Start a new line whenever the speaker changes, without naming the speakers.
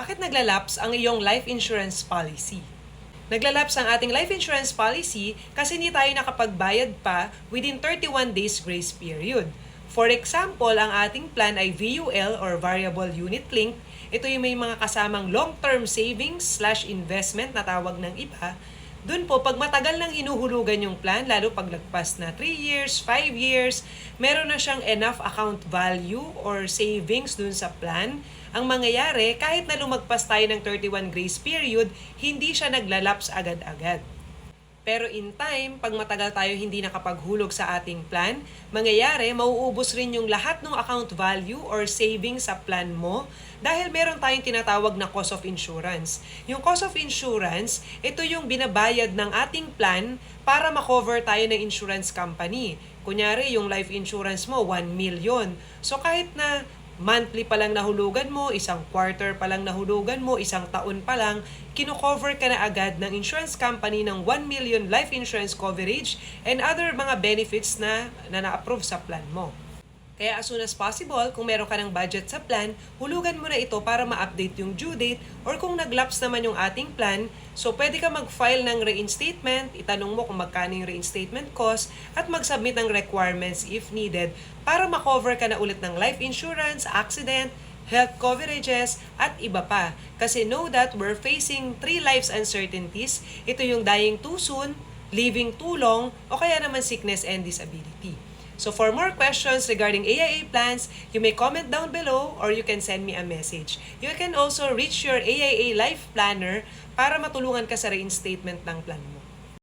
Bakit naglalapse ang iyong life insurance policy? Naglalapse ang ating life insurance policy kasi hindi tayo nakapagbayad pa within 31 days grace period. For example, ang ating plan ay VUL or Variable Unit Link. Ito yung may mga kasamang long-term savings slash investment na tawag ng iba. Doon po, pag matagal nang hinuhulugan yung plan, lalo pag lagpas na 3 years, 5 years, meron na siyang enough account value or savings dun sa plan. Ang mangyayari, kahit na lumagpas tayo ng 31 grace period, hindi siya naglalaps agad-agad. Pero in time, pag matagal tayo hindi nakapaghulog sa ating plan, mangyayari, mauubos rin yung lahat ng account value or savings sa plan mo dahil meron tayong tinatawag na cost of insurance. Yung cost of insurance, ito yung binabayad ng ating plan para makover tayo ng insurance company. Kunyari, yung life insurance mo, 1 million. So kahit na monthly pa lang nahulugan mo, isang quarter pa lang nahulugan mo, isang taon pa lang, kino-cover ka na agad ng insurance company ng 1 million life insurance coverage and other mga benefits na, na na-approve sa plan mo. Kaya as soon as possible, kung meron ka ng budget sa plan, hulugan mo na ito para ma-update yung due date or kung nag-lapse naman yung ating plan, so pwede ka mag-file ng reinstatement, itanong mo kung magkano yung reinstatement cost, at mag-submit ng requirements if needed para makover ka na ulit ng life insurance, accident, health coverages, at iba pa. Kasi know that we're facing three lives uncertainties. Ito yung dying too soon, living too long, o kaya naman sickness and disability. So for more questions regarding AIA plans, you may comment down below or you can send me a message. You can also reach your AIA Life Planner para matulungan ka sa reinstatement ng plan mo.